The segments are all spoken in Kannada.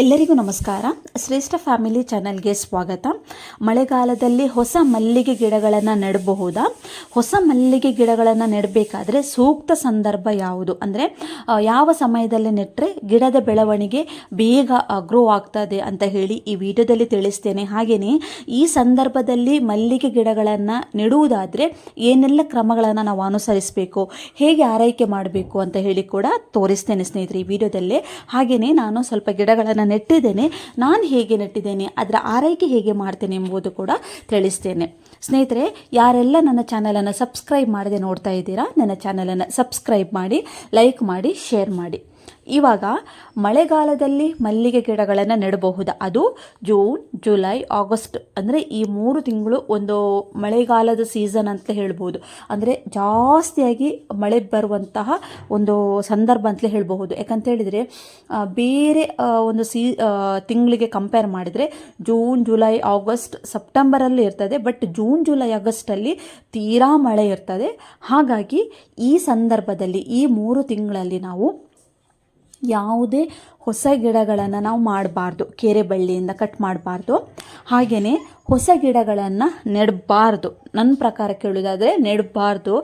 ಎಲ್ಲರಿಗೂ ನಮಸ್ಕಾರ. ಶ್ರೇಷ್ಠ ಫ್ಯಾಮಿಲಿ ಚಾನಲ್ಗೆ ಸ್ವಾಗತ. ಮಳೆಗಾಲದಲ್ಲಿ ಹೊಸ ಮಲ್ಲಿಗೆ ಗಿಡಗಳನ್ನು ನೆಡಬಹುದಾ? ಹೊಸ ಮಲ್ಲಿಗೆ ಗಿಡಗಳನ್ನು ನೆಡಬೇಕಾದ್ರೆ ಸೂಕ್ತ ಸಂದರ್ಭ ಯಾವುದು? ಅಂದರೆ ಯಾವ ಸಮಯದಲ್ಲಿ ನೆಟ್ಟರೆ ಗಿಡದ ಬೆಳವಣಿಗೆ ಬೇಗ ಗ್ರೋ ಆಗ್ತದೆ ಅಂತ ಹೇಳಿ ಈ ವಿಡಿಯೋದಲ್ಲಿ ತಿಳಿಸ್ತೇನೆ. ಹಾಗೆಯೇ ಈ ಸಂದರ್ಭದಲ್ಲಿ ಮಲ್ಲಿಗೆ ಗಿಡಗಳನ್ನು ನೆಡುವುದಾದರೆ ಏನೆಲ್ಲ ಕ್ರಮಗಳನ್ನು ನಾವು ಅನುಸರಿಸಬೇಕು, ಹೇಗೆ ಆರೈಕೆ ಮಾಡಬೇಕು ಅಂತ ಹೇಳಿ ಕೂಡ ತೋರಿಸ್ತೇನೆ ಸ್ನೇಹಿತರೆ ಈ ವಿಡಿಯೋದಲ್ಲೇ. ಹಾಗೆಯೇ ನಾನು ಸ್ವಲ್ಪ ಗಿಡಗಳನ್ನು ನೆಟ್ಟಿದ್ದೇನೆ, ನಾನು ಹೇಗೆ ನೆಟ್ಟಿದ್ದೇನೆ, ಅದರ ಆರೈಕೆ ಹೇಗೆ ಮಾಡ್ತೇನೆ ಎಂಬುದು ಕೂಡ ತಿಳಿಸ್ತೇನೆ. ಸ್ನೇಹಿತರೆ, ಯಾರೆಲ್ಲ ನನ್ನ ಚಾನಲನ್ನು ಸಬ್ಸ್ಕ್ರೈಬ್ ಮಾಡದೆ ನೋಡ್ತಾ ಇದ್ದೀರಾ, ನನ್ನ ಚಾನಲನ್ನು ಸಬ್ಸ್ಕ್ರೈಬ್ ಮಾಡಿ ಲೈಕ್ ಮಾಡಿ ಶೇರ್ ಮಾಡಿ. ಇವಾಗ ಮಳೆಗಾಲದಲ್ಲಿ ಮಲ್ಲಿಗೆ ಗಿಡಗಳನ್ನು ನೆಡಬಹುದು. ಅದು ಜೂನ್, ಜುಲೈ, ಆಗಸ್ಟ್ ಅಂದರೆ ಈ ಮೂರು ತಿಂಗಳು ಒಂದು ಮಳೆಗಾಲದ ಸೀಸನ್ ಅಂತ ಹೇಳ್ಬೋದು ಅಂದರೆ ಜಾಸ್ತಿಯಾಗಿ ಮಳೆ ಬರುವಂತಹ ಒಂದು ಸಂದರ್ಭ ಅಂತಲೇ ಹೇಳಬಹುದು. ಯಾಕಂತ ಹೇಳಿದರೆ ಬೇರೆ ಒಂದು ಸೀ ತಿಂಗಳಿಗೆ ಕಂಪೇರ್ ಮಾಡಿದರೆ ಜೂನ್, ಜುಲೈ, ಆಗಸ್ಟ್ ಸೆಪ್ಟೆಂಬರಲ್ಲಿ ಇರ್ತದೆ, ಬಟ್ ಜೂನ್, ಜುಲೈ, ಆಗಸ್ಟಲ್ಲಿ ತೀರಾ ಮಳೆ ಇರ್ತದೆ. ಹಾಗಾಗಿ ಈ ಸಂದರ್ಭದಲ್ಲಿ ಈ ಮೂರು ತಿಂಗಳಲ್ಲಿ ನಾವು ಯಾವುದೇ ಹೊಸ ಗಿಡಗಳನ್ನು ನಾವು ಮಾಡಬಾರ್ದು, ಕೆರೆ ಬಳ್ಳಿಯಿಂದ ಕಟ್ ಮಾಡಬಾರ್ದು. ಹಾಗೆಯೇ ಹೊಸ ಗಿಡಗಳನ್ನು ನೆಡಬಾರ್ದು. ನನ್ನ ಪ್ರಕಾರ ಕೇಳೋದಾದರೆ ನೆಡಬಾರ್ದು.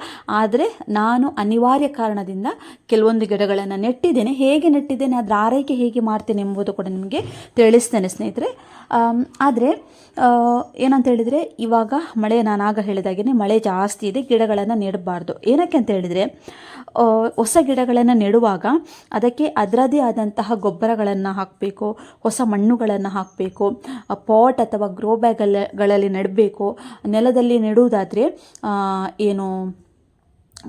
ಆದರೆ ನಾನು ಅನಿವಾರ್ಯ ಕಾರಣದಿಂದ ಕೆಲವೊಂದು ಗಿಡಗಳನ್ನು ನೆಟ್ಟಿದ್ದೇನೆ. ಹೇಗೆ ನೆಟ್ಟಿದ್ದೇನೆ, ಅದರ ಆರೈಕೆ ಹೇಗೆ ಮಾಡ್ತೇನೆ ಎಂಬುದು ಕೂಡ ನಿಮಗೆ ತಿಳಿಸ್ತೇನೆ ಸ್ನೇಹಿತರೆ. ಆದರೆ ಏನಂತ ಹೇಳಿದರೆ ಇವಾಗ ಮಳೆ, ನಾನು ಆಗ ಹೇಳಿದಾಗೆ ಮಳೆ ಜಾಸ್ತಿ ಇದೆ, ಗಿಡಗಳನ್ನು ನೆಡಬಾರ್ದು. ಏನಕ್ಕೆ ಅಂತ ಹೇಳಿದರೆ ಹೊಸ ಗಿಡಗಳನ್ನು ನೆಡುವಾಗ ಅದಕ್ಕೆ ಅದರದೇ ಆದಂತಹ ಗೊಬ್ಬರಗಳನ್ನು ಹಾಕಬೇಕು ಹೊಸ ಮಣ್ಣುಗಳನ್ನು ಹಾಕಬೇಕು ಪಾಟ್ ಅಥವಾ ಗ್ರೋ ಬ್ಯಾಗಗಳಲ್ಲಿ ನೆಡಬೇಕು ನೆಲದಲ್ಲಿ ನೆಡುವುದಾದರೆ ಏನು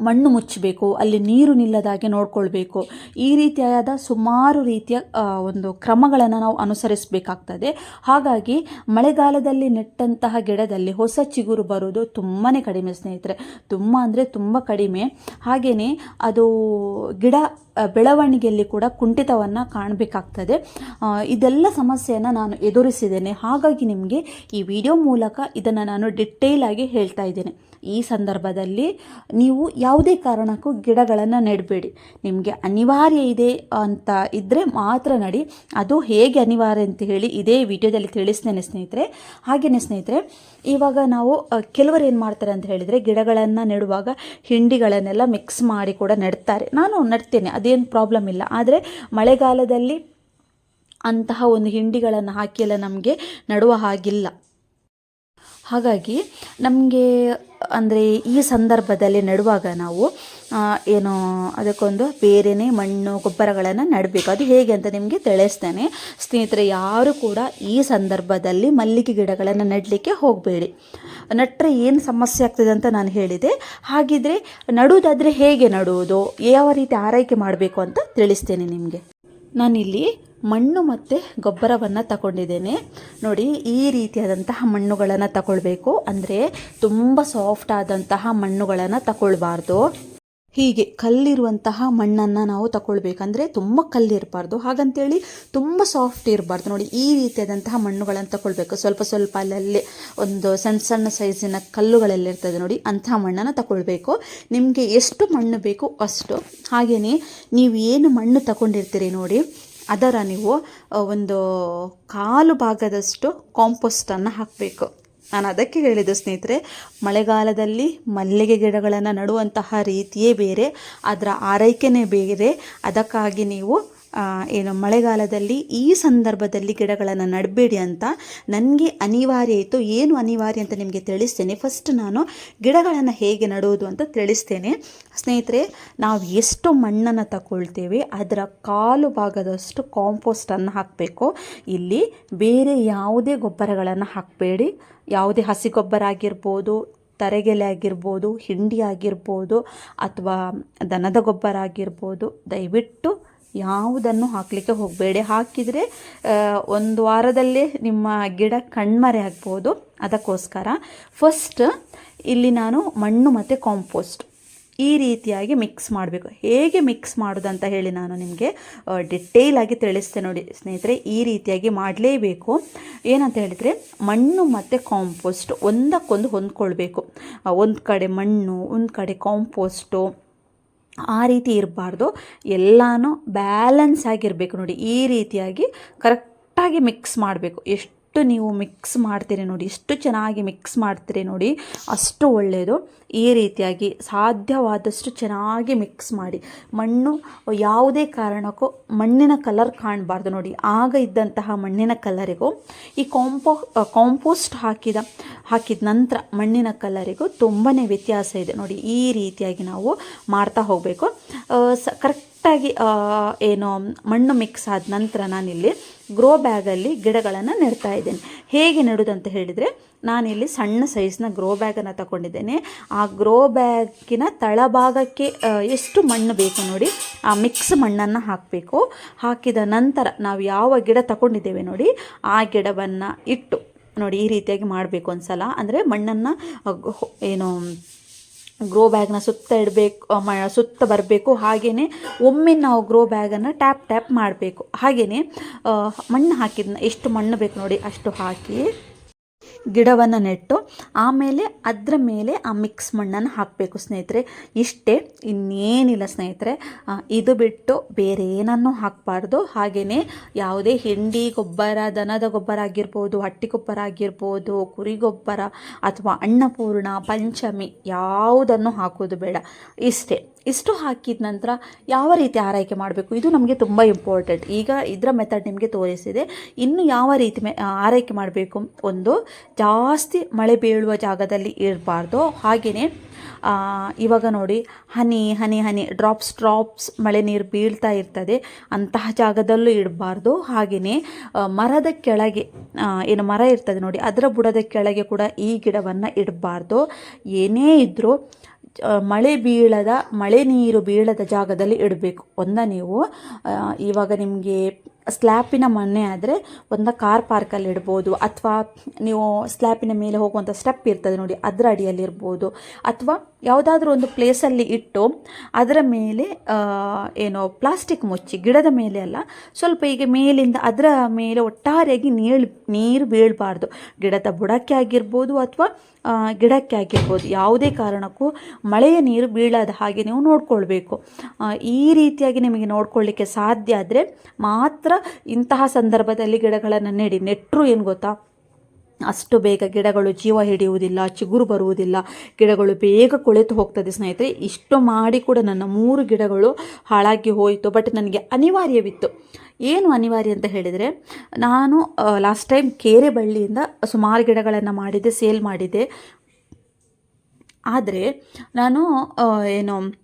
ಮಣ್ಣು ಮುಚ್ಚಬೇಕು, ಅಲ್ಲಿ ನೀರು ನಿಲ್ಲದಾಗೆ ನೋಡ್ಕೊಳ್ಬೇಕು. ಈ ರೀತಿಯಾದ ಸುಮಾರು ರೀತಿಯ ಒಂದು ಕ್ರಮಗಳನ್ನು ನಾವು ಅನುಸರಿಸಬೇಕಾಗ್ತದೆ. ಹಾಗಾಗಿ ಮಳೆಗಾಲದಲ್ಲಿ ನೆಟ್ಟಂತಹ ಗಿಡದಲ್ಲಿ ಹೊಸ ಚಿಗುರು ಬರೋದು ತುಂಬಾ ಕಡಿಮೆ ಸ್ನೇಹಿತರೆ. ತುಂಬ ಅಂದರೆ ತುಂಬ ಕಡಿಮೆ. ಹಾಗೆಯೇ ಅದು ಗಿಡ ಬೆಳವಣಿಗೆಯಲ್ಲಿ ಕೂಡ ಕುಂಠಿತವನ್ನು ಕಾಣಬೇಕಾಗ್ತದೆ. ಇದೆಲ್ಲ ಸಮಸ್ಯೆಯನ್ನು ನಾನು ಎದುರಿಸಿದ್ದೇನೆ. ಹಾಗಾಗಿ ನಿಮಗೆ ಈ ವಿಡಿಯೋ ಮೂಲಕ ಇದನ್ನು ನಾನು ಡಿಟೇಲ್ ಆಗಿ ಹೇಳ್ತಾ ಇದ್ದೇನೆ. ಈ ಸಂದರ್ಭದಲ್ಲಿ ನೀವು ಯಾವುದೇ ಕಾರಣಕ್ಕೂ ಗಿಡಗಳನ್ನು ನೆಡಬೇಡಿ. ನಿಮಗೆ ಅನಿವಾರ್ಯ ಇದೆ ಅಂತ ಇದ್ದರೆ ಮಾತ್ರ ನಡಿ. ಅದು ಹೇಗೆ ಅನಿವಾರ್ಯ ಅಂತ ಹೇಳಿ ಇದೇ ವಿಡಿಯೋದಲ್ಲಿ ತಿಳಿಸ್ತೇನೆ ಸ್ನೇಹಿತರೆ. ಹಾಗೆಯೇ ಸ್ನೇಹಿತರೆ, ಇವಾಗ ನಾವು ಕೆಲವರು ಏನು ಮಾಡ್ತಾರೆ ಅಂತ ಹೇಳಿದರೆ ಗಿಡಗಳನ್ನು ನೆಡುವಾಗ ಹಿಂಡಿಗಳನ್ನೆಲ್ಲ ಮಿಕ್ಸ್ ಮಾಡಿ ಕೂಡ ನೆಡ್ತಾರೆ. ನಾನು ನೆಡ್ತೇನೆ, ಅದೇನು ಪ್ರಾಬ್ಲಮ್ ಇಲ್ಲ. ಆದರೆ ಮಳೆಗಾಲದಲ್ಲಿ ಅಂತಹ ಒಂದು ಹಿಂಡಿಗಳನ್ನು ಹಾಕಿ ಎಲ್ಲ ನಮಗೆ ನಡುವ ಹಾಗಿಲ್ಲ. ಹಾಗಾಗಿ ನಮಗೆ, ಅಂದರೆ ಈ ಸಂದರ್ಭದಲ್ಲಿ ನೆಡುವಾಗ ನಾವು ಏನು ಅದಕ್ಕೊಂದು ಬೇರೆಯೇ ಮಣ್ಣು, ಗೊಬ್ಬರಗಳನ್ನು ನೆಡಬೇಕು. ಅದು ಹೇಗೆ ಅಂತ ನಿಮಗೆ ತಿಳಿಸ್ತೇನೆ. ಸ್ನೇಹಿತರೆ, ಯಾರು ಕೂಡ ಈ ಸಂದರ್ಭದಲ್ಲಿ ಮಲ್ಲಿಗೆ ಗಿಡಗಳನ್ನು ನೆಡಲಿಕ್ಕೆ ಹೋಗಬೇಡಿ. ನೆಟ್ಟರೆ ಏನು ಸಮಸ್ಯೆ ಆಗ್ತದೆ ಅಂತ ನಾನು ಹೇಳಿದೆ. ಹಾಗಿದ್ರೆ ನಡುವುದಾದರೆ ಹೇಗೆ ನಡುವುದು? ಯಾವ ರೀತಿ ಆರೈಕೆ ಮಾಡಬೇಕು ಅಂತ ತಿಳಿಸ್ತೇನೆ ನಿಮಗೆ. ನಾನಿಲ್ಲಿ ಮಣ್ಣು ಮತ್ತು ಗೊಬ್ಬರವನ್ನು ತಗೊಂಡಿದ್ದೇನೆ. ನೋಡಿ, ಈ ರೀತಿಯಾದಂತಹ ಮಣ್ಣುಗಳನ್ನು ತಗೊಳ್ಬೇಕು. ಅಂದರೆ ತುಂಬ ಸಾಫ್ಟ್ ಆದಂತಹ ಮಣ್ಣುಗಳನ್ನು ತಗೊಳ್ಬಾರ್ದು. ಹೀಗೆ ಕಲ್ಲಿರುವಂತಹ ಮಣ್ಣನ್ನು ನಾವು ತಗೊಳ್ಬೇಕಂದ್ರೆ ತುಂಬ ಕಲ್ಲಿರಬಾರ್ದು ಹಾಗಂತೇಳಿ ತುಂಬ ಸಾಫ್ಟ್ ಇರಬಾರ್ದು. ನೋಡಿ, ಈ ರೀತಿಯಾದಂತಹ ಮಣ್ಣುಗಳನ್ನು ತಗೊಳ್ಬೇಕು. ಸ್ವಲ್ಪ ಸ್ವಲ್ಪ ಅಲ್ಲಲ್ಲಿ ಒಂದು ಸಣ್ಣ ಸಣ್ಣ ಸೈಜಿನ ಕಲ್ಲುಗಳೆಲ್ಲ ಇರ್ತದೆ ನೋಡಿ, ಅಂತಹ ಮಣ್ಣನ್ನು ತಗೊಳ್ಬೇಕು. ನಿಮಗೆ ಎಷ್ಟು ಮಣ್ಣು ಬೇಕು ಅಷ್ಟು. ಹಾಗೆಯೇ ನೀವು ಏನು ಮಣ್ಣು ತಗೊಂಡಿರ್ತೀರಿ ನೋಡಿ ಅದರ ನೀವು ಒಂದು ಕಾಲು ಭಾಗದಷ್ಟು ಕಾಂಪೋಸ್ಟನ್ನು ಹಾಕಬೇಕು. ನಾನು ಅದಕ್ಕೆ ಹೇಳಿದ್ದು, ಸ್ನೇಹಿತರೆ, ಮಳೆಗಾಲದಲ್ಲಿ ಮಲ್ಲಿಗೆ ಗಿಡಗಳನ್ನು ನಡುವಂತಹ ರೀತಿಯೇ ಬೇರೆ, ಅದರ ಆರೈಕೆನೇ ಬೇರೆ. ಅದಕ್ಕಾಗಿ ನೀವು ಏನು ಮಳೆಗಾಲದಲ್ಲಿ ಈ ಸಂದರ್ಭದಲ್ಲಿ ಗಿಡಗಳನ್ನು ನಡಬೇಡಿ ಅಂತ ನನಗೆ ಅನಿವಾರ್ಯ ಇತ್ತು. ಏನು ಅನಿವಾರ್ಯ ಅಂತ ನಿಮಗೆ ತಿಳಿಸ್ತೇನೆ. ಫಸ್ಟ್ ನಾನು ಗಿಡಗಳನ್ನು ಹೇಗೆ ನಡುವುದು ಅಂತ ತಿಳಿಸ್ತೇನೆ. ಸ್ನೇಹಿತರೆ, ನಾವು ಎಷ್ಟು ಮಣ್ಣನ್ನು ತಗೊಳ್ತೇವೆ, ಅದರ ಕಾಲು ಭಾಗದಷ್ಟು ಕಾಂಪೋಸ್ಟನ್ನು ಹಾಕಬೇಕು. ಇಲ್ಲಿ ಬೇರೆ ಯಾವುದೇ ಗೊಬ್ಬರಗಳನ್ನು ಹಾಕಬೇಡಿ. ಯಾವುದೇ ಹಸಿ ಗೊಬ್ಬರ ಆಗಿರ್ಬೋದು, ತರೆಗೆಲೆ ಆಗಿರ್ಬೋದು, ಹಿಂಡಿ ಆಗಿರ್ಬೋದು, ಅಥವಾ ದನದ ಗೊಬ್ಬರ ಆಗಿರ್ಬೋದು, ದಯವಿಟ್ಟು ಯಾವುದನ್ನು ಹಾಕಲಿಕ್ಕೆ ಹೋಗಬೇಡಿ. ಹಾಕಿದರೆ ಒಂದು ವಾರದಲ್ಲೇ ನಿಮ್ಮ ಗಿಡ ಕಣ್ಮರೆ ಆಗ್ಬೋದು. ಅದಕ್ಕೋಸ್ಕರ ಫಸ್ಟ್ ಇಲ್ಲಿ ನಾನು ಮಣ್ಣು ಮತ್ತು ಕಾಂಪೋಸ್ಟ್ ಈ ರೀತಿಯಾಗಿ ಮಿಕ್ಸ್ ಮಾಡಬೇಕು. ಹೇಗೆ ಮಿಕ್ಸ್ ಮಾಡೋದಂತ ಹೇಳಿ ನಾನು ನಿಮಗೆ ಡಿಟೇಲಾಗಿ ತಿಳಿಸ್ತೇನೆ ನೋಡಿ ಸ್ನೇಹಿತರೆ. ಈ ರೀತಿಯಾಗಿ ಮಾಡಲೇಬೇಕು. ಏನಂತ ಹೇಳಿದರೆ, ಮಣ್ಣು ಮತ್ತು ಕಾಂಪೋಸ್ಟ್ ಒಂದಕ್ಕೊಂದು ಹೊಂದ್ಕೊಳ್ಬೇಕು. ಒಂದು ಕಡೆ ಮಣ್ಣು, ಒಂದು ಕಡೆ ಕಾಂಪೋಸ್ಟು ಆ ರೀತಿ ಇರಬಾರ್ದು. ಎಲ್ಲನೂ ಬ್ಯಾಲೆನ್ಸ್ ಆಗಿರಬೇಕು ನೋಡಿ. ಈ ರೀತಿಯಾಗಿ ಕರೆಕ್ಟಾಗಿ ಮಿಕ್ಸ್ ಮಾಡಬೇಕು. ಎಷ್ಟು ನೀವು ಮಿಕ್ಸ್ ಮಾಡ್ತೀರಿ ನೋಡಿ ಎಷ್ಟು ಚೆನ್ನಾಗಿ ಮಿಕ್ಸ್ ಮಾಡ್ತೀರಿ ನೋಡಿ, ಅಷ್ಟು ಒಳ್ಳೆಯದು ಈ ರೀತಿಯಾಗಿ ಸಾಧ್ಯವಾದಷ್ಟು ಚೆನ್ನಾಗಿ ಮಿಕ್ಸ್ ಮಾಡಿ. ಮಣ್ಣು ಯಾವುದೇ ಕಾರಣಕ್ಕೂ ಮಣ್ಣಿನ ಕಲರ್ ಕಾಣಬಾರ್ದು ನೋಡಿ, ಆಗ ಇದ್ದಂತಹ ಮಣ್ಣಿನ ಕಲರಿಗೂ, ಈ ಕಾಂಪೋ, ಕಾಂಪೋಸ್ಟ್ ಹಾಕಿದ ಹಾಕಿದ ನಂತರ ಮಣ್ಣಿನ ಕಲರಿಗೂ ತುಂಬಾ ವ್ಯತ್ಯಾಸ ಇದೆ ನೋಡಿ, ಈ ರೀತಿಯಾಗಿ ನಾವು ಮಾಡ್ತಾ ಹೋಗಬೇಕು. ಸ ಕರೆಕ್ಟಾಗಿ ಏನು ಮಣ್ಣು ಮಿಕ್ಸ್ ಆದ ನಂತರ ನಾನಿಲ್ಲಿ ಗ್ರೋ ಬ್ಯಾಗಲ್ಲಿ ಗಿಡಗಳನ್ನು ನೆಡ್ತಾ ಇದ್ದೇನೆ. ಹೇಗೆ ನೆಡೋದಂತ ಹೇಳಿದರೆ, ನಾನಿಲ್ಲಿ ಸಣ್ಣ ಸೈಜ್ನ ಗ್ರೋ ಬ್ಯಾಗನ್ನು ತಗೊಂಡಿದ್ದೇನೆ. ಆ ಗ್ರೋ ಬ್ಯಾಗಿನ ತಳಭಾಗಕ್ಕೆ ಎಷ್ಟು ಮಣ್ಣು ಬೇಕು ನೋಡಿ, ಆ ಮಿಕ್ಸ್ ಮಣ್ಣನ್ನು ಹಾಕಬೇಕು. ಹಾಕಿದ ನಂತರ ನಾವು ಯಾವ ಗಿಡ ತಗೊಂಡಿದ್ದೇವೆ ನೋಡಿ, ಆ ಗಿಡವನ್ನು ಇಟ್ಟು ನೋಡಿ ಈ ರೀತಿಯಾಗಿ ಮಾಡಬೇಕು ಒಂದು ಸಲ ಅಂದರೆ ಮಣ್ಣನ್ನು ಏನು ಗ್ರೋ ಬ್ಯಾಗ್ನ ಸುತ್ತ ಇಡಬೇಕು ಸುತ್ತ ಬರಬೇಕು ಹಾಗೆಯೇ ಒಮ್ಮೆ ನಾವು ಗ್ರೋ ಬ್ಯಾಗನ್ನು ಟ್ಯಾಪ್ ಟ್ಯಾಪ್ ಮಾಡಬೇಕು. ಹಾಗೆಯೇ ಮಣ್ಣು ಹಾಕಿದ್ನ, ಎಷ್ಟು ಮಣ್ಣು ಬೇಕು ನೋಡಿ, ಅಷ್ಟು ಹಾಕಿ. ಗಿಡವನ್ನು ನೆಟ್ಟು ಆಮೇಲೆ ಅದರ ಮೇಲೆ ಆ ಮಿಕ್ಸ್ ಮಣ್ಣನ್ನು ಹಾಕಬೇಕು ಸ್ನೇಹಿತರೆ. ಇಷ್ಟೇ, ಇನ್ನೇನಿಲ್ಲ ಸ್ನೇಹಿತರೆ. ಇದು ಬಿಟ್ಟು ಬೇರೆ ಏನನ್ನೂ ಹಾಕಬಾರ್ದು. ಹಾಗೆಯೇ ಯಾವುದೇ ಹಿಂಡಿ, ಗೊಬ್ಬರ, ದನದ ಗೊಬ್ಬರ ಆಗಿರ್ಬೋದು, ಹಟ್ಟಿ ಗೊಬ್ಬರ ಆಗಿರ್ಬೋದು, ಕುರಿ ಗೊಬ್ಬರ ಅಥವಾ ಅನ್ನಪೂರ್ಣ, ಪಂಚಮಿ ಯಾವುದನ್ನು ಹಾಕೋದು ಬೇಡ. ಇಷ್ಟೇ. ಇಷ್ಟು ಹಾಕಿದ ನಂತರ ಯಾವ ರೀತಿ ಆರೈಕೆ ಮಾಡಬೇಕು? ಇದು ನಮಗೆ ತುಂಬ ಇಂಪಾರ್ಟೆಂಟ್ ಈಗ ಇದರ ಮೆಥಡ್ ನಿಮಗೆ ತೋರಿಸಿದೆ. ಇನ್ನು ಯಾವ ರೀತಿ ಆರೈಕೆ ಮಾಡಬೇಕು? ಒಂದು, ಜಾಸ್ತಿ ಮಳೆ ಬೀಳುವ ಜಾಗದಲ್ಲಿ ಇರಬಾರ್ದು. ಹಾಗೆಯೇ ಇವಾಗ ನೋಡಿ, ಹನಿ ಹನಿ ಹನಿ ಡ್ರಾಪ್ಸ್ ಡ್ರಾಪ್ಸ್ ಮಳೆ ನೀರು ಬೀಳ್ತಾ ಇರ್ತದೆ. ಅಂತಹ ಜಾಗದಲ್ಲೂ ಇಡಬಾರ್ದು. ಹಾಗೆಯೇ ಮರದ ಕೆಳಗೆ ಏನು ಮರ ಇರ್ತದೆ ನೋಡಿ, ಅದರ ಬುಡದ ಕೆಳಗೆ ಕೂಡ ಈ ಗಿಡವನ್ನು ಇಡಬಾರ್ದು. ಏನೇ ಇದ್ದರೂ ಮಳೆ ಬೀಳದ, ಮಳೆ ನೀರು ಬೀಳದ ಜಾಗದಲ್ಲಿ ಇಡಬೇಕು. ಒಂದ ನೀವು ಇವಾಗ ನಿಮಗೆ ಸ್ಲ್ಯಾಪಿನ ಮನೆ ಆದರೆ ಒಂದು ಕಾರ್ ಪಾರ್ಕಲ್ಲಿ ಇಡ್ಬೋದು. ಅಥವಾ ನೀವು ಸ್ಲ್ಯಾಪಿನ ಮೇಲೆ ಹೋಗುವಂಥ ಸ್ಟೆಪ್ ಇರ್ತದೆ ನೋಡಿ, ಅದರ ಅಡಿಯಲ್ಲಿ ಇರ್ಬೋದು. ಅಥವಾ ಯಾವುದಾದ್ರೂ ಒಂದು ಪ್ಲೇಸಲ್ಲಿ ಇಟ್ಟು ಅದರ ಮೇಲೆ ಏನೋ ಪ್ಲಾಸ್ಟಿಕ್ ಮುಚ್ಚಿ, ಗಿಡದ ಮೇಲೆ ಅಲ್ಲ, ಸ್ವಲ್ಪ ಈಗ ಮೇಲಿಂದ ಅದರ ಮೇಲೆ ಒಟ್ಟಾರೆಯಾಗಿ ನೀಳ್, ನೀರು ಬೀಳಬಾರ್ದು. ಗಿಡದ ಬುಡಕ್ಕೆ ಆಗಿರ್ಬೋದು ಅಥವಾ ಗಿಡಕ್ಕೆ ಆಗಿರ್ಬೋದು. ಯಾವುದೇ ಕಾರಣಕ್ಕೂ ಮಳೆಯ ನೀರು ಬೀಳದ ಹಾಗೆ ನೀವು ನೋಡ್ಕೊಳ್ಬೇಕು. ಈ ರೀತಿಯಾಗಿ ನಿಮಗೆ ನೋಡ್ಕೊಳ್ಳಿಕ್ಕೆ ಸಾಧ್ಯ ಆದರೆ ಮಾತ್ರ ಇಂತಹ ಸಂದರ್ಭದಲ್ಲಿ ಗಿಡಗಳನ್ನು ನೆಡಿ. ನೆಟ್ಟರು ಏನು ಗೊತ್ತಾ? ಅಷ್ಟು ಬೇಗ ಗಿಡಗಳು ಜೀವ ಹಿಡಿಯುವುದಿಲ್ಲ, ಚಿಗುರು ಬರುವುದಿಲ್ಲ, ಗಿಡಗಳು ಬೇಗ ಕೊಳೆತು ಹೋಗ್ತದೆ ಸ್ನೇಹಿತರೆ. ಇಷ್ಟು ಮಾಡಿ ಕೂಡ ನನ್ನ ಮೂರು ಗಿಡಗಳು ಹಾಳಾಗಿ ಹೋಯಿತು ಬಟ್ ನನಗೆ ಅನಿವಾರ್ಯವಿತ್ತು. ಏನು ಅನಿವಾರ್ಯ ಅಂತ ಹೇಳಿದರೆ, ನಾನು ಲಾಸ್ಟ್ ಟೈಮ್ ಕೇರೆ ಬಳ್ಳಿಯಿಂದ ಸುಮಾರು ಗಿಡಗಳನ್ನು ಮಾಡಿದ್ದೆ ಸೇಲ್ ಮಾಡಿದ್ದೆ. ಆದರೆ, ನಾನು ಏನು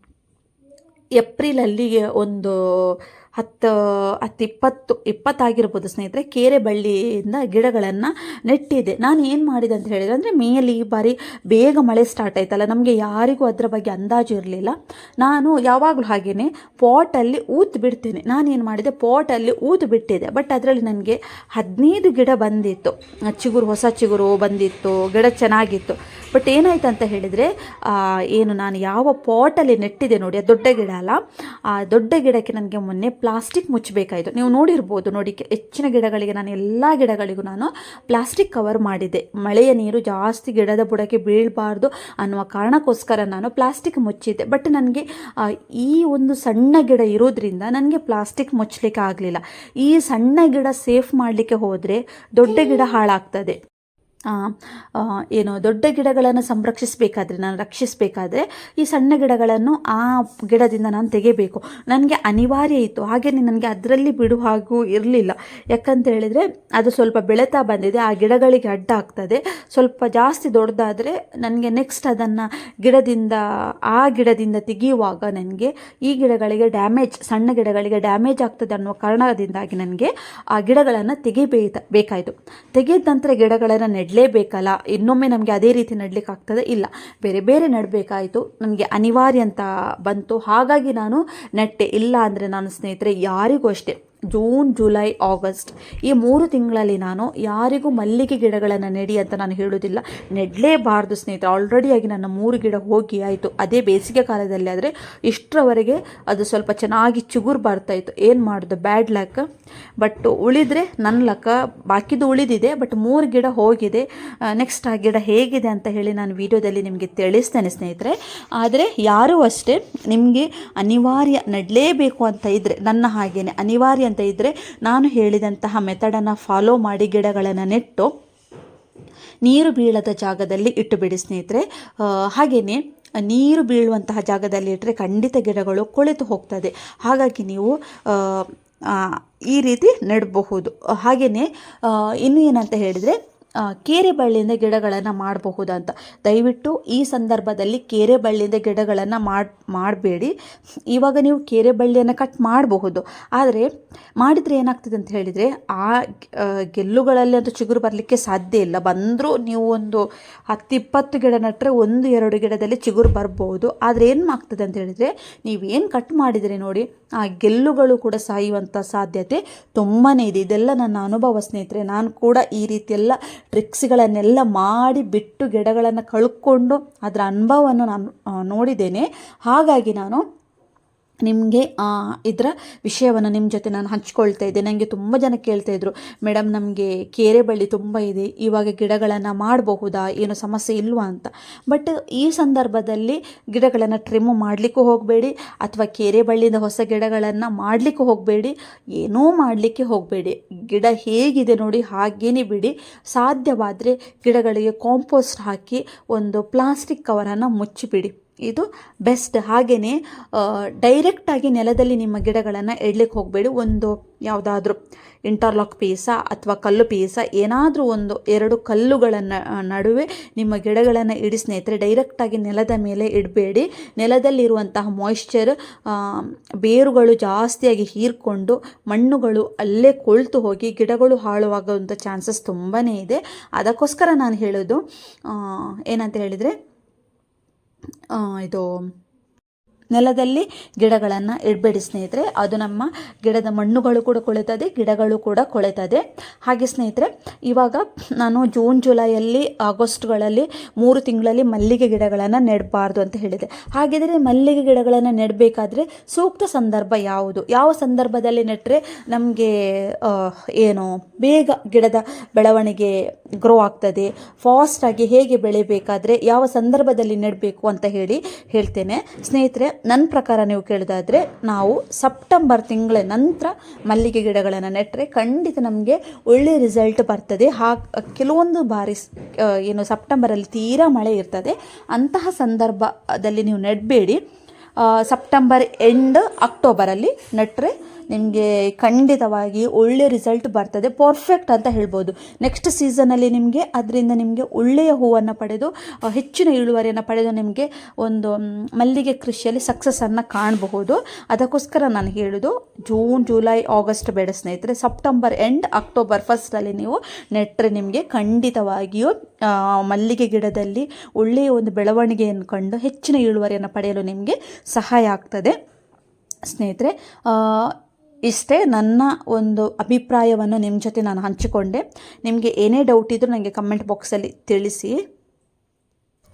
ಏಪ್ರಿಲಲ್ಲಿ ಒಂದು ಹತ್ತು ಹತ್ತು ಇಪ್ಪತ್ತು, ಇಪ್ಪತ್ತಾಗಿರ್ಬೋದು ಸ್ನೇಹಿತರೆ ಕೇರೆ ಬಳ್ಳಿಯಿಂದ ಗಿಡಗಳನ್ನು ನೆಟ್ಟಿದೆ. ನಾನು ಏನು ಮಾಡಿದೆ ಅಂತ ಹೇಳಿದರೆ, ಅಂದರೆ ಮೇಲಿ ಈ ಬಾರಿ ಬೇಗ ಮಳೆ ಸ್ಟಾರ್ಟ್ ಆಯ್ತಲ್ಲ, ನಮಗೆ ಯಾರಿಗೂ ಅದರ ಬಗ್ಗೆ ಅಂದಾಜು ಇರಲಿಲ್ಲ. ನಾನು ಯಾವಾಗಲೂ ಹಾಗೆಯೇ ಪಾಟಲ್ಲಿ ಊತು ಬಿಡ್ತೇನೆ. ನಾನೇನು ಮಾಡಿದೆ ಪಾಟಲ್ಲಿ ಊತು ಬಿಟ್ಟಿದೆ. ಬಟ್ ಅದರಲ್ಲಿ ನನಗೆ ಹದಿನೈದು ಗಿಡ ಬಂದಿತ್ತು. ಚಿಗುರು, ಹೊಸ ಚಿಗುರು ಬಂದಿತ್ತು, ಗಿಡ ಚೆನ್ನಾಗಿತ್ತು. ಬಟ್ ಏನಾಯ್ತು ಅಂತ ಹೇಳಿದರೆ ಏನು ನಾನು ಯಾವ ಪಾಟಲ್ಲಿ ನೆಟ್ಟಿದೆ ನೋಡಿ ಅದು ದೊಡ್ಡ ಗಿಡ ಅಲ್ಲ, ಆ ದೊಡ್ಡ ಗಿಡಕ್ಕೆ ನನಗೆ ಮೊನ್ನೆ ಪ್ಲಾಸ್ಟಿಕ್ ಮುಚ್ಚಬೇಕಾಯಿತು. ನೀವು ನೋಡಿರ್ಬೋದು ನೋಡಿ ಹೆಚ್ಚಿನ ಗಿಡಗಳಿಗೆ ನಾನು ಎಲ್ಲ ಗಿಡಗಳಿಗೂ ನಾನು ಪ್ಲಾಸ್ಟಿಕ್ ಕವರ್ ಮಾಡಿದೆ ಮಳೆಯ ನೀರು ಜಾಸ್ತಿ ಗಿಡದ ಬುಡಕ್ಕೆ ಬೀಳಬಾರ್ದು ಅನ್ನುವ ಕಾರಣಕ್ಕೋಸ್ಕರ ನಾನು ಪ್ಲಾಸ್ಟಿಕ್ ಮುಚ್ಚಿದ್ದೆ. ಬಟ್ ನನಗೆ ಈ ಒಂದು ಸಣ್ಣ ಗಿಡ ಇರೋದ್ರಿಂದ ನನಗೆ ಪ್ಲಾಸ್ಟಿಕ್ ಮುಚ್ಚಲಿಕ್ಕೆ ಆಗಲಿಲ್ಲ. ಈ ಸಣ್ಣ ಗಿಡ ಸೇಫ್ ಮಾಡಲಿಕ್ಕೆ ಹೋದರೆ ದೊಡ್ಡ ಗಿಡ ಹಾಳಾಗ್ತದೆ. ಏನು ದೊಡ್ಡ ಗಿಡಗಳನ್ನು ಸಂರಕ್ಷಿಸಬೇಕಾದ್ರೆ, ನಾನು ರಕ್ಷಿಸಬೇಕಾದ್ರೆ ಈ ಸಣ್ಣ ಗಿಡಗಳನ್ನು ಆ ಗಿಡದಿಂದ ನಾನು ತೆಗೆಯಬೇಕು. ನನಗೆ ಅನಿವಾರ್ಯ ಇತ್ತು ಹಾಗೆಯೇ ನನಗೆ ಅದರಲ್ಲಿ ಬಿಡುವ ಹಾಗೂ ಇರಲಿಲ್ಲ. ಯಾಕಂತ ಹೇಳಿದರೆ, ಅದು ಸ್ವಲ್ಪ ಬೆಳೆತಾ ಬಂದಿದೆ, ಆ ಗಿಡಗಳಿಗೆ ಅಡ್ಡ ಆಗ್ತದೆ. ಸ್ವಲ್ಪ ಜಾಸ್ತಿ ದೊಡ್ಡದಾದರೆ ನನಗೆ ನೆಕ್ಸ್ಟ್ ಅದನ್ನು ಗಿಡದಿಂದ, ಆ ಗಿಡದಿಂದ ತೆಗೆಯುವಾಗ ನನಗೆ ಈ ಗಿಡಗಳಿಗೆ ಡ್ಯಾಮೇಜ್ ಸಣ್ಣ ಗಿಡಗಳಿಗೆ ಡ್ಯಾಮೇಜ್ ಆಗ್ತದೆ ಅನ್ನುವ ಕಾರಣದಿಂದಾಗಿ ನನಗೆ ಆ ಗಿಡಗಳನ್ನು ತೆಗಿಬೇಕ ಬೇಕಾಯಿತು. ತೆಗೆದ ನಂತರ ಗಿಡಗಳನ್ನು ನೆಡಲೇಬೇಕಲ್ಲ, ಇನ್ನೊಮ್ಮೆ ನಮಗೆ ಅದೇ ರೀತಿ ನೆಡ್ಲಿಕ್ಕೆ ಆಗ್ತದೆ? ಇಲ್ಲ. ಬೇರೆ ಬೇರೆ ನಡಬೇಕಾಯಿತು. ನನಗೆ ಅನಿವಾರ್ಯ ಅಂತ ಬಂತು. ಹಾಗಾಗಿ ನಾನು ನೆಟ್ಟೆ. ಇಲ್ಲ ಅಂದರೆ ನಾನು ಸ್ನೇಹಿತರೆ, ಯಾರಿಗೂ ಅಷ್ಟೇ. ಜೂನ್, ಜುಲೈ, ಆಗಸ್ಟ್ ಈ ಮೂರು ತಿಂಗಳಲ್ಲಿ ನಾನು ಯಾರಿಗೂ ಮಲ್ಲಿಗೆ ಗಿಡಗಳನ್ನು ನೆಡಿ ಅಂತ ನಾನು ಹೇಳೋದಿಲ್ಲ ನೆಡಲೇಬಾರ್ದು ಸ್ನೇಹಿತರೆ ಆಲ್ರೆಡಿಯಾಗಿ ನನ್ನ ಮೂರು ಗಿಡ ಹೋಗಿ ಆಯಿತು. ಅದೇ ಬೇಸಿಗೆ ಕಾಲದಲ್ಲಿ ಆದರೆ ಇಷ್ಟರವರೆಗೆ ಅದು ಸ್ವಲ್ಪ ಚೆನ್ನಾಗಿ ಚಿಗುರು ಬರ್ತಾಯಿತ್ತು ಏನು ಮಾಡೋದು? ಬ್ಯಾಡ್ ಲಕ್ ಬಟ್ ಉಳಿದರೆ ನನ್ನ ಲಕ್ಕ ಬಾಕಿದು ಉಳಿದಿದೆ ಬಟ್ ಮೂರು ಗಿಡ ಹೋಗಿದೆ. ನೆಕ್ಸ್ಟ್ ಆ ಗಿಡ ಹೇಗಿದೆ ಅಂತ ಹೇಳಿ ನಾನು ವಿಡಿಯೋದಲ್ಲಿ ನಿಮಗೆ ತಿಳಿಸ್ತೇನೆ ಸ್ನೇಹಿತರೆ. ಆದರೆ ಯಾರೂ ಅಷ್ಟೇ ನಿಮಗೆ ಅನಿವಾರ್ಯ, ನೆಡಲೇಬೇಕು ಅಂತ ಇದ್ದರೆ ನನ್ನ ಹಾಗೇನೆ. ಅನಿವಾರ್ಯ ಇದ್ದರೆ ನಾನು ಹೇಳಿದಂತಹ ಮೆಥಡನ್ನು ಫಾಲೋ ಮಾಡಿ ಗಿಡಗಳನ್ನು ನೆಟ್ಟು ನೀರು ಬೀಳದ ಜಾಗದಲ್ಲಿ ಇಟ್ಟು ಬಿಡಿ ಸ್ನೇಹಿತರೆ. ಹಾಗೆಯೇ ನೀರು ಬೀಳುವಂತಹ ಜಾಗದಲ್ಲಿ ಇಟ್ಟರೆ ಖಂಡಿತ ಗಿಡಗಳು ಕೊಳೆತು ಹೋಗ್ತದೆ. ಹಾಗಾಗಿ ನೀವು ಈ ರೀತಿ ನೆಡಬಹುದು. ಹಾಗೆಯೇ ಇನ್ನು ಏನಂತ ಹೇಳಿದರೆ ಕೇರೆ ಬಳ್ಳಿಯಿಂದ ಗಿಡಗಳನ್ನು ಮಾಡಬಹುದಂತ. ದಯವಿಟ್ಟು ಈ ಸಂದರ್ಭದಲ್ಲಿ ಕೇರೆ ಬಳ್ಳಿಯಿಂದ ಗಿಡಗಳನ್ನು ಮಾಡಿ ಮಾಡಬೇಡಿ. ಇವಾಗ ನೀವು ಕೇರೆ ಬಳ್ಳಿಯನ್ನು ಕಟ್ ಮಾಡಬಹುದು. ಆದರೆ ಮಾಡಿದರೆ ಏನಾಗ್ತದೆ ಅಂತ ಹೇಳಿದರೆ ಆ ಆ, ಗೆಲ್ಲುಗಳಲ್ಲಿ ಅಂತೂ ಚಿಗುರು ಬರಲಿಕ್ಕೆ ಸಾಧ್ಯ ಇಲ್ಲ. ಬಂದರೂ ನೀವು ಒಂದು ಹತ್ತಿಪ್ಪತ್ತು ಗಿಡ ನೆಟ್ಟರೆ ಒಂದು ಎರಡು ಗಿಡದಲ್ಲಿ ಚಿಗುರು ಬರ್ಬೋದು ಆದರೆ ಏನು ಆಗ್ತದೆ ಅಂತ ಹೇಳಿದರೆ ನೀವೇನು ಕಟ್ ಮಾಡಿದರೆ ನೋಡಿ ಆ ಗೆಲ್ಲುಗಳು ಕೂಡ ಸಾಯುವಂಥ ಸಾಧ್ಯತೆ ತುಂಬಾ ಇದೆ. ಇದೆಲ್ಲ ನನ್ನ ಅನುಭವ ಸ್ನೇಹಿತರೆ, ನಾನು ಕೂಡ ಈ ರೀತಿಯೆಲ್ಲ ಟ್ರಿಕ್ಸ್ಗಳನ್ನೆಲ್ಲ ಮಾಡಿ ಬಿಟ್ಟು ಗಿಡಗಳನ್ನು ಕಳ್ಕೊಂಡು ಅದರ ಅನುಭವವನ್ನು ನಾನು ನೋಡಿದ್ದೇನೆ. ಹಾಗಾಗಿ ನಾನು ನಿಮಗೆ ಇದರ ವಿಷಯವನ್ನು ನಿಮ್ಮ ಜೊತೆ ನಾನು ಹಂಚ್ಕೊಳ್ತಾ ಇದ್ದೆ. ನನಗೆ ತುಂಬ ಜನ ಕೇಳ್ತಾ ಇದ್ರು ಮೇಡಮ್ ನಮಗೆ ಕೇರೆ ಬಳ್ಳಿ ತುಂಬ ಇದೆ, ಇವಾಗ ಗಿಡಗಳನ್ನು ಮಾಡಬಹುದಾ? ಏನು ಸಮಸ್ಯೆ ಇಲ್ವಾ ಅಂತ? ಬಟ್ ಈ ಸಂದರ್ಭದಲ್ಲಿ ಗಿಡಗಳನ್ನು ಟ್ರಿಮ್ ಮಾಡಲಿಕ್ಕೂ ಹೋಗಬೇಡಿ, ಅಥವಾ ಕೇರೆ ಬಳ್ಳಿಯಿಂದ ಹೊಸ ಗಿಡಗಳನ್ನು ಮಾಡಲಿಕ್ಕೂ ಹೋಗಬೇಡಿ, ಏನೂ ಮಾಡಲಿಕ್ಕೆ ಹೋಗಬೇಡಿ. ಗಿಡ ಹೇಗಿದೆ ನೋಡಿ ಹಾಗೇನೆ ಬಿಡಿ. ಸಾಧ್ಯವಾದರೆ ಗಿಡಗಳಿಗೆ ಕಾಂಪೋಸ್ಟ್ ಹಾಕಿ ಒಂದು ಪ್ಲಾಸ್ಟಿಕ್ ಕವರನ್ನು ಮುಚ್ಚಿಬಿಡಿ. ಇದು ಬೆಸ್ಟ್. ಹಾಗೆಯೇ ಡೈರೆಕ್ಟಾಗಿ ನೆಲದಲ್ಲಿ ನಿಮ್ಮ ಗಿಡಗಳನ್ನು ಇಡ್ಲಿಕ್ಕೆ ಹೋಗಬೇಡಿ. ಒಂದು ಯಾವುದಾದ್ರೂ ಇಂಟರ್ಲಾಕ್ ಪೀಸ ಅಥವಾ ಕಲ್ಲು ಪೀಸ ಏನಾದರೂ ಒಂದು ಎರಡು ಕಲ್ಲುಗಳನ್ನು ನಡುವೆ ನಿಮ್ಮ ಗಿಡಗಳನ್ನು ಇಡಿ ಸ್ನೇಹಿತರೆ. ಡೈರೆಕ್ಟಾಗಿ ನೆಲದ ಮೇಲೆ ಇಡಬೇಡಿ. ನೆಲದಲ್ಲಿರುವಂತಹ ಮಾಯಿಶ್ಚರ್ ಬೇರುಗಳು ಜಾಸ್ತಿಯಾಗಿ ಹೀರ್ಕೊಂಡು ಮಣ್ಣುಗಳು ಅಲ್ಲೇ ಕೊಳ್ತು ಹೋಗಿ ಗಿಡಗಳು ಹಾಳುವಾಗುವಂಥ ಚಾನ್ಸಸ್ ತುಂಬಾ ಇದೆ. ಅದಕ್ಕೋಸ್ಕರ ನಾನು ಹೇಳೋದು ಏನಂತ ಹೇಳಿದರೆ ಇದು ನೆಲದಲ್ಲಿ ಗಿಡಗಳನ್ನು ಇಡಬೇಡಿ ಸ್ನೇಹಿತರೆ. ಅದು ನಮ್ಮ ಗಿಡದ ಮಣ್ಣುಗಳು ಕೂಡ ಕೊಳೆತದೆ, ಗಿಡಗಳು ಕೂಡ ಕೊಳೆತದೆ. ಹಾಗೆ ಸ್ನೇಹಿತರೆ, ಇವಾಗ ನಾನು ಜೂನ್, ಜುಲೈಯಲ್ಲಿ, ಆಗಸ್ಟ್ಗಳಲ್ಲಿ ಮೂರು ತಿಂಗಳಲ್ಲಿ ಮಲ್ಲಿಗೆ ಗಿಡಗಳನ್ನು ನೆಡಬಾರ್ದು ಅಂತ ಹೇಳಿದೆ. ಹಾಗಿದ್ರೆ ಮಲ್ಲಿಗೆ ಗಿಡಗಳನ್ನು ನೆಡಬೇಕಾದ್ರೆ ಸೂಕ್ತ ಸಂದರ್ಭ ಯಾವುದು? ಯಾವ ಸಂದರ್ಭದಲ್ಲಿ ನೆಟ್ಟರೆ ನಮಗೆ ಏನು ಬೇಗ ಗಿಡದ ಬೆಳವಣಿಗೆ ಗ್ರೋ ಆಗ್ತದೆ ಫಾಸ್ಟಾಗಿ ಹೇಗೆ ಬೆಳಿಬೇಕಾದ್ರೆ ಯಾವ ಸಂದರ್ಭದಲ್ಲಿ ನೆಡಬೇಕು ಅಂತ ಹೇಳಿ ಹೇಳ್ತೇನೆ. ಸ್ನೇಹಿತರೆ ನನ್ನ ಪ್ರಕಾರ ನೀವು ಕೇಳೋದಾದರೆ ನಾವು ಸೆಪ್ಟೆಂಬರ್ ತಿಂಗಳ ನಂತರ ಮಲ್ಲಿಗೆ ಗಿಡಗಳನ್ನು ನೆಟ್ಟರೆ ಖಂಡಿತ ನಮಗೆ ಒಳ್ಳೆಯ ರಿಸಲ್ಟ್ ಬರ್ತದೆ. ಹಾ, ಕೆಲವೊಂದು ಬಾರಿ ಏನು ಸೆಪ್ಟೆಂಬರಲ್ಲಿ ತೀರಾ ಮಳೆ ಇರ್ತದೆ. ಅಂತಹ ಸಂದರ್ಭದಲ್ಲಿ ನೀವು ನೆಡಬೇಡಿ. ಸೆಪ್ಟೆಂಬರ್ ಎಂಡ್ ಅಕ್ಟೋಬರಲ್ಲಿ ನೆಟ್ಟರೆ ನಿಮಗೆ ಖಂಡಿತವಾಗಿ ಒಳ್ಳೆ ರಿಸಲ್ಟ್ ಬರ್ತದೆ ಪರ್ಫೆಕ್ಟ್ ಅಂತ ಹೇಳ್ಬೋದು. ನೆಕ್ಸ್ಟ್ ಸೀಸನಲ್ಲಿ ನಿಮಗೆ, ಅದರಿಂದ ನಿಮಗೆ ಒಳ್ಳೆಯ ಹೂವನ್ನು ಪಡೆದು ಹೆಚ್ಚಿನ ಇಳುವರಿಯನ್ನು ಪಡೆದು ನಿಮಗೆ ಒಂದು ಮಲ್ಲಿಗೆ ಕೃಷಿಯಲ್ಲಿ ಸಕ್ಸಸ್ಸನ್ನು ಕಾಣಬಹುದು. ಅದಕ್ಕೋಸ್ಕರ ನಾನು ಹೇಳೋದು ಜೂನ್ ಜುಲೈ ಆಗಸ್ಟ್ ಬೇಡ ಸ್ನೇಹಿತರೆ. ಸೆಪ್ಟೆಂಬರ್ ಎಂಡ್ ಅಕ್ಟೋಬರ್ ಫಸ್ಟಲ್ಲಿ ನೀವು ನೆಟ್ಟರೆ ನಿಮಗೆ ಖಂಡಿತವಾಗಿಯೂ ಮಲ್ಲಿಗೆ ಗಿಡದಲ್ಲಿ ಒಳ್ಳೆಯ ಒಂದು ಬೆಳವಣಿಗೆಯನ್ನು ಕಂಡು ಹೆಚ್ಚಿನ ಇಳುವರಿಯನ್ನು ಪಡೆಯಲು ನಿಮಗೆ ಸಹಾಯ ಆಗ್ತದೆ. ಸ್ನೇಹಿತರೆ ಇಷ್ಟೇ ನನ್ನ ಒಂದು ಅಭಿಪ್ರಾಯವನ್ನು ನಿಮ್ಮ ಜೊತೆ ನಾನು ಹಂಚಿಕೊಂಡೆ. ನಿಮಗೆ ಏನೇ ಡೌಟ್ ಇದ್ದರೂ ನನಗೆ ಕಮೆಂಟ್ ಬಾಕ್ಸಲ್ಲಿ ತಿಳಿಸಿ.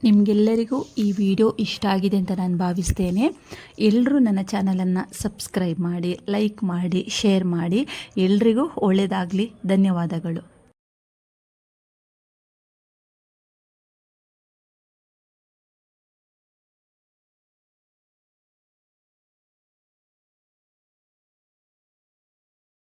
ನಿಮಗೆಲ್ಲರಿಗೂ ಈ ವಿಡಿಯೋ ಇಷ್ಟ ಆಗಿದೆ ಅಂತ ನಾನು ಭಾವಿಸ್ತೇನೆ. ಎಲ್ಲರೂ ನನ್ನ ಚಾನಲನ್ನು ಸಬ್ಸ್ಕ್ರೈಬ್ ಮಾಡಿ ಲೈಕ್ ಮಾಡಿ ಶೇರ್ ಮಾಡಿ. ಎಲ್ರಿಗೂ ಒಳ್ಳೆಯದಾಗಲಿ ಧನ್ಯವಾದಗಳು.